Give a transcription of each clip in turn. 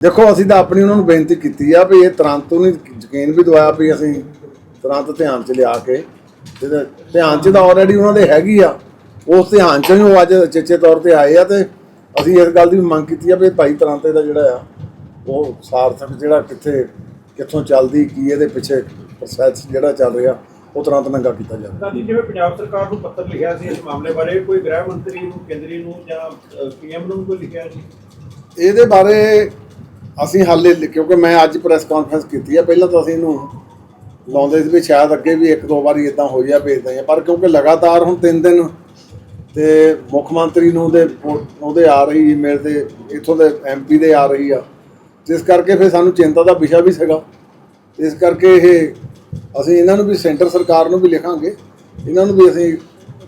ਦੇਖੋ ਅਸੀਂ ਤਾਂ ਆਪਣੀ ਉਹਨਾਂ ਨੂੰ ਬੇਨਤੀ ਕੀਤੀ ਆ ਵੀ ਇਹ ਤੁਰੰਤ ਉਹਨੇ ਯਕੀਨ ਵੀ ਦਵਾਇਆ ਵੀ ਅਸੀਂ ਤੁਰੰਤ ਧਿਆਨ 'ਚ ਲਿਆ ਕੇ ਜਿਹਦੇ ਧਿਆਨ 'ਚ ਤਾਂ ਆਲਰੇਡੀ ਉਹਨਾਂ ਦੇ ਹੈਗੀ ਆ। ਉਸ ਧਿਆਨ 'ਚ ਹੀ ਉਹ ਅੱਜ ਚੇਚੇ ਤੌਰ ਤੇ ਆਏ ਆ ਤੇ ਅਸੀਂ ਇਸ ਗੱਲ ਦੀ ਮੰਗ ਕੀਤੀ ਆ ਵੀ ਭਾਈ ਤੁਰੰਤ ਇਹਦਾ ਜਿਹੜਾ ਆ ਉਹ ਸਾਰਥਕ ਜਿਹੜਾ ਕਿੱਥੇ ਕਿੱਥੋਂ ਚੱਲਦੀ ਕੀ ਇਹਦੇ ਪਿੱਛੇ ਪ੍ਰੋਸੈਸ ਜਿਹੜਾ ਚੱਲ ਰਿਹਾ ਉਹ ਤੁਰੰਤ ਨੰਗਾ ਕੀਤਾ ਜਾਵੇ। ਗਾਂਧੀ ਜਿਵੇਂ ਪੰਜਾਬ ਸਰਕਾਰ ਨੂੰ ਪੱਤਰ ਲਿਖਿਆ ਸੀ ਇਸ ਮਾਮਲੇ ਬਾਰੇ ਕੋਈ ਗ੍ਰਹਿ ਮੰਤਰੀ ਨੂੰ ਕੇਂਦਰੀ ਨੂੰ ਜਾਂ ਪੀਐਮ ਨੂੰ ਕੋਈ ਲਿਖਿਆ ਸੀ? ਇਹਦੇ ਬਾਰੇ ਅਸੀਂ ਹਾਲੇ ਲਿ- ਕਿਉਂਕਿ ਮੈਂ ਅੱਜ ਪ੍ਰੈਸ ਕਾਨਫਰੰਸ ਕੀਤੀ ਆ, ਪਹਿਲਾਂ ਤਾਂ ਅਸੀਂ ਇਹਨੂੰ ਲਾਉਂਦੇ ਸੀ ਵੀ ਸ਼ਾਇਦ ਅੱਗੇ ਵੀ ਇੱਕ ਦੋ ਵਾਰੀ ਇਦਾਂ ਹੋ ਜਾ ਭੇਜਦੇ ਆ ਪਰ ਕਿਉਂਕਿ ਲਗਾਤਾਰ ਹੁਣ ਤਿੰਨ ਦਿਨ ਤੇ ਮੁੱਖ ਮੰਤਰੀ ਨੂੰ ਦੇ ਉਹਦੇ ਆ ਰਹੀ ਈਮੇਲ ਤੇ, ਇੱਥੋਂ ਦੇ ਐਮਪੀ ਦੇ ਆ ਰਹੀ ਆ, ਜਿਸ ਕਰਕੇ ਫਿਰ ਸਾਨੂੰ ਚਿੰਤਾ ਦਾ ਵਿਸ਼ਾ ਵੀ ਸੀਗਾ। ਇਸ ਕਰਕੇ ਇਹ ਅਸੀਂ ਇਹਨਾਂ ਨੂੰ ਵੀ ਸੈਂਟਰ ਸਰਕਾਰ ਨੂੰ ਵੀ ਲਿਖਾਂਗੇ, ਇਹਨਾਂ ਨੂੰ ਵੀ ਅਸੀਂ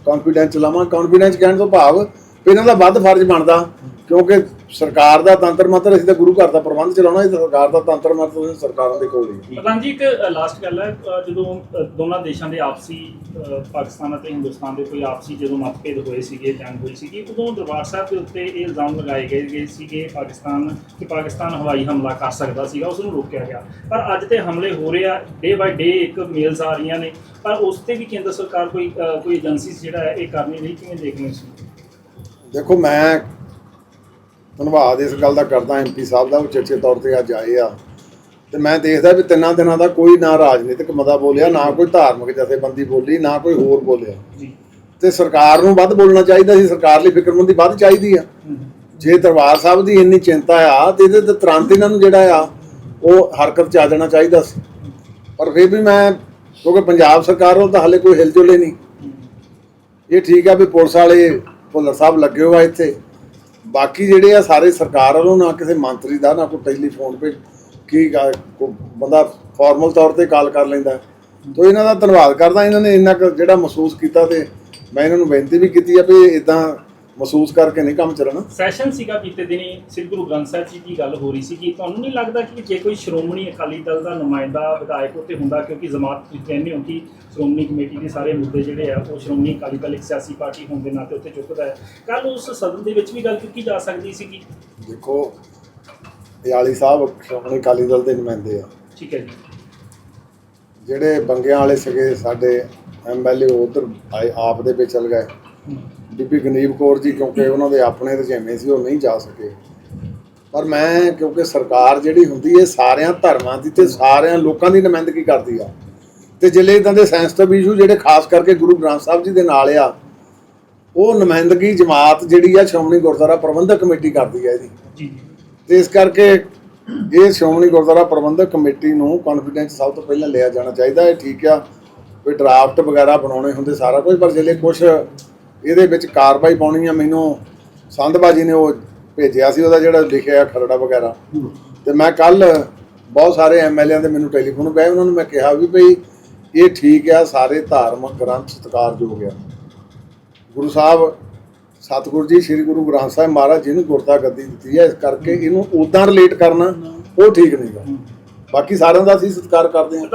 ਕੌਨਫੀਡੈਂਸ ਲਾਵਾਂ। ਕੌਨਫੀਡੈਂਸ ਕਹਿਣ ਤੋਂ ਭਾਵ ਇਹਨਾਂ ਦਾ ਵੱਧ ਫਰਜ਼ ਬਣਦਾ। ਕਿਉਂਕਿ ਸਰਕਾਰ ਦਾ ਤੰਤਰ ਮੰਤਰ ਅਸੀਂ ਤਾਂ ਗੁਰੂ ਘਰ ਦਾ ਪ੍ਰਬੰਧ ਚਲਾਉਣਾ ਇਹ ਸਰਕਾਰ ਦਾ ਤੰਤਰ ਮੰਤਰ ਸਰਕਾਰਾਂ ਦੇ ਕੋਲ ਹੀ। ਪ੍ਰਧਾਨ ਜੀ ਇੱਕ ਲਾਸਟ ਗੱਲ ਹੈ ਅ, ਜਦੋਂ ਅ, ਦੋਨਾਂ ਦੇਸ਼ਾਂ ਦੇ ਆਪਸੀ ਅ, ਪਾਕਿਸਤਾਨ ਅਤੇ ਹਿੰਦੁਸਤਾਨ ਦੇ ਕੋਈ ਆਪਸੀ ਜਦੋਂ ਮਤਭੇਦ ਹੋਏ ਸੀਗੇ ਜੰਗ ਹੋਈ ਸੀਗੀ ਉਦੋਂ ਦਰਬਾਰ ਸਾਹਿਬ ਦੇ ਉੱਤੇ ਇਹ ਇਲਜ਼ਾਮ ਲਗਾਏ ਗਏ ਗਏ ਸੀਗੇ ਪਾਕਿਸਤਾਨ ਕਿ ਪਾਕਿਸਤਾਨ ਹਵਾਈ ਹਮਲਾ ਕਰ ਸਕਦਾ ਸੀਗਾ ਉਸ ਨੂੰ ਰੋਕਿਆ ਗਿਆ ਪਰ ਅੱਜ ਤੇ ਹਮਲੇ ਹੋ ਰਹੇ ਆ ਡੇ ਬਾਈ ਡੇ ਇੱਕ ਮੇਲਸ ਆ ਰਹੀਆਂ ਨੇ ਪਰ ਉਸ ਤੇ ਵੀ ਕੇਂਦਰ ਸਰਕਾਰ ਕੋਈ ਅ, ਕੋਈ ਏਜੰਸੀ ਜਿਹੜਾ ਹੈ ਇਹ ਕਰ ਨਹੀਂ ਕਿਵੇਂ ਦੇਖਦੇ ਸੀ ਦੇਖੋ ਮੈਂ ਧੰਨਵਾਦ ਇਸ ਗੱਲ ਦਾ ਕਰਦਾ ਐਮਪੀ ਸਾਹਿਬ ਦਾ ਉਹ ਚਰਚੇ ਤੌਰ ਤੇ ਅੱਜ ਆਏ ਆ। ਤੇ ਮੈਂ ਦੇਖਦਾ ਵੀ ਤਿੰਨਾਂ ਦਿਨਾਂ ਦਾ ਕੋਈ ਨਾ ਰਾਜਨੀਤਿਕ ਮਤਾ ਬੋਲਿਆ ਨਾ ਕੋਈ ਧਾਰਮਿਕ ਜਥੇਬੰਦੀ ਬੋਲੀ ਨਾ ਕੋਈ ਹੋਰ ਬੋਲਿਆ। ਤੇ ਸਰਕਾਰ ਨੂੰ ਵੱਧ ਬੋਲਣਾ ਚਾਹੀਦਾ ਸੀ ਸਰਕਾਰ ਲਈ ਫਿਕਰਮੰਦੀ ਵੱਧ ਚਾਹੀਦੀ ਆ। ਜੇ ਦਰਬਾਰ ਸਾਹਿਬ ਦੀ ਇੰਨੀ ਚਿੰਤਾ ਆ ਤੇ ਇਹਦੇ ਤੇ ਤੁਰੰਤ ਇਹਨਾਂ ਨੂੰ ਜਿਹੜਾ ਆ ਉਹ ਹਰਕਤ ਚ ਆ ਜਾਣਾ ਚਾਹੀਦਾ ਸੀ। ਪਰ ਫਿਰ ਵੀ ਮੈਂ ਕਿਉਂਕਿ ਪੰਜਾਬ ਸਰਕਾਰ ਵੱਲ ਤਾਂ ਹਾਲੇ ਕੋਈ ਹਿਲਜੁਲ ਨਹੀਂ। ਇਹ ਠੀਕ ਆ ਵੀ ਪੁਲਿਸ ਵਾਲੇ ਭੁੱਲਰ ਸਾਹਿਬ ਲੱਗੇ ਹੋਆ ਇੱਥੇ। ਬਾਕੀ ਜਿਹੜੇ ਆ ਸਾਰੇ ਸਰਕਾਰ ਵੱਲੋਂ, ਨਾ ਕਿਸੇ ਮੰਤਰੀ ਦਾ, ਨਾ ਕੋਈ ਟੈਲੀਫੋਨ 'ਤੇ ਕੀ ਗਾ- ਬੰਦਾ ਫਾਰਮਲ ਤੌਰ ਤੇ ਕਾਲ ਕਰ ਲੈਂਦਾ। ਤੋ ਇਹਨਾਂ ਦਾ ਧੰਨਵਾਦ ਕਰਦਾ, ਇਹਨਾਂ ਨੇ ਇੰਨਾ ਕੁ ਜਿਹੜਾ ਮਹਿਸੂਸ ਕੀਤਾ ਤੇ ਮੈਂ ਇਹਨਾਂ ਨੂੰ ਬੇਨਤੀ ਵੀ ਕੀਤੀ ਆ ਵੀ ਇਦਾਂ ਮਹਿਸੂਸ ਕਰਕੇ ਨਹੀਂ ਕੰਮ ਚੱਲਣਾ। ਸੈਸ਼ਨ ਸੀਗਾ ਬੀਤੇ ਦਿਨੀ ਸ੍ਰੀ ਗੁਰੂ ਗ੍ਰੰਥ ਸਾਹਿਬ ਜੀ ਦੀ ਗੱਲ ਹੋ ਰਹੀ ਸੀ ਕਿ ਤੁਹਾਨੂੰ ਨਹੀਂ ਲੱਗਦਾ ਕਿ ਜੇ ਕੋਈ ਸ਼੍ਰੋਮਣੀ ਅਕਾਲੀ ਦਲ ਦਾ ਨੁਮਾਇੰਦਾ ਵਿਧਾਇਕ ਉੱਤੇ ਹੁੰਦਾ ਕਿਉਂਕਿ ਜਮਾਤ ਤੁਸੀਂ ਕਹਿੰਦੇ ਹੋ ਕਿ ਸ਼੍ਰੋਮਣੀ ਕਮੇਟੀ ਦੇ ਸਾਰੇ ਮੁੱਦੇ ਜਿਹੜੇ ਆ ਉਹ ਸ਼੍ਰੋਮਣੀ ਅਕਾਲੀ ਦਲ ਇੱਕ ਸਿਆਸੀ ਪਾਰਟੀ ਹੋਣ ਦੇ ਨਾਤੇ ਉੱਤੇ ਚੁੱਕਦਾ ਹੈ। ਕੱਲ ਉਸ ਸਦਨ ਦੇ ਵਿੱਚ ਵੀ ਗੱਲ ਕੀਤੀ ਜਾ ਸਕਦੀ ਸੀ ਕਿ ਦੇਖੋ ਦਿਆਲੀ ਸਾਹਿਬ ਸ਼੍ਰੋਮਣੀ ਅਕਾਲੀ ਦਲ ਦੇ ਨੁਮਾਇੰਦੇ ਆ। ਠੀਕ ਹੈ ਜੀ। ਜਿਹੜੇ ਬੰਗਿਆਂ ਵਾਲੇ ਸੀਗੇ ਸਾਡੇ ਐਮਐਲਏ ਉਧਰ ਆਪ ਦੇ ਵਿੱਚ ਚਲ ਗਏ। ਬੀਬੀ ਗਨੀਬ ਕੌਰ ਜੀ ਕਿਉਂਕਿ ਉਹਨਾਂ ਦੇ ਆਪਣੇ ਰੁਝੇਵੇਂ ਸੀ ਉਹ ਨਹੀਂ ਜਾ ਸਕੇ। ਪਰ ਮੈਂ ਕਿਉਂਕਿ ਸਰਕਾਰ ਜਿਹੜੀ ਹੁੰਦੀ ਹੈ ਸਾਰਿਆਂ ਧਰਮਾਂ ਦੀ ਤੇ ਸਾਰਿਆਂ ਲੋਕਾਂ ਦੀ ਨੁਮਾਇੰਦਗੀ ਕਰਦੀ ਆ। ਤੇ ਜਿਹੜੇ ਇਦਾਂ ਦੇ ਸੈਂਸਿਟਿਵ ਇਸ਼ੂ ਜਿਹੜੇ ਖਾਸ ਕਰਕੇ ਗੁਰੂ ਗ੍ਰੰਥ ਸਾਹਿਬ ਜੀ ਦੇ ਨਾਲ ਆ ਉਹ ਨੁਮਾਇੰਦਗੀ ਜਮਾਤ ਜਿਹੜੀ ਆ ਸ਼੍ਰੋਮਣੀ ਗੁਰਦੁਆਰਾ ਪ੍ਰਬੰਧਕ ਕਮੇਟੀ ਕਰਦੀ ਆ ਇਹਦੀ। ਜੀ। ਤੇ ਇਸ ਕਰਕੇ ਇਹ ਸ਼੍ਰੋਮਣੀ ਗੁਰਦੁਆਰਾ ਪ੍ਰਬੰਧਕ ਕਮੇਟੀ ਨੂੰ ਕੌਨਫੀਡੈਂਸ ਸਭ ਤੋਂ ਪਹਿਲਾਂ ਲਿਆ ਜਾਣਾ ਚਾਹੀਦਾ ਹੈ ਠੀਕ ਆ ਕੋਈ ਡਰਾਫਟ ਵਗੈਰਾ ਬਣਾਉਣੇ ਹੁੰਦੇ ਸਾਰਾ ਕੁਝ ਪਰ ਜਿਹੜੇ ਕੁਝ ਇਹਦੇ ਵਿੱਚ ਕਾਰਵਾਈ ਪਾਉਣੀ ਆ ਮੈਨੂੰ ਸੰਧਬਾਜੀ ਨੇ ਉਹ ਭੇਜਿਆ ਸੀ ਉਹਦਾ ਜਿਹੜਾ ਲਿਖਿਆ ਖਰੜਾ ਵਗੈਰਾ। ਤੇ ਮੈਂ ਕੱਲ ਬਹੁਤ ਸਾਰੇ ਐਮਐਲਏਆਂ ਦੇ ਮੈਨੂੰ ਟੈਲੀਫੋਨ ਪਏ ਉਹਨਾਂ ਨੂੰ ਮੈਂ ਕਿਹਾ ਵੀ ਭਈ ਇਹ ਠੀਕ ਆ ਸਾਰੇ ਧਾਰਮਿਕ ਗ੍ਰੰਥ ਸਤਿਕਾਰਯੋਗ ਆ। ਗੁਰੂ ਸਾਹਿਬ ਸਤਿਗੁਰੂ ਜੀ ਸ੍ਰੀ ਗੁਰੂ ਗ੍ਰੰਥ ਸਾਹਿਬ ਮਹਾਰਾਜ ਜੀ ਨੂੰ ਗੁਰਤਾ ਗੱਦੀ ਦਿੱਤੀ ਹੈ ਇਸ ਕਰਕੇ ਇਹਨੂੰ ਉਦਾਂ ਰਿਲੇਟ ਕਰਨਾ ਉਹ ਠੀਕ ਨਹੀਂਗਾ। ਬਾਕੀ ਸਾਰਿਆਂ ਦਾ ਅਸੀਂ ਸਤਿਕਾਰ ਕਰਦੇ ਹਾਂ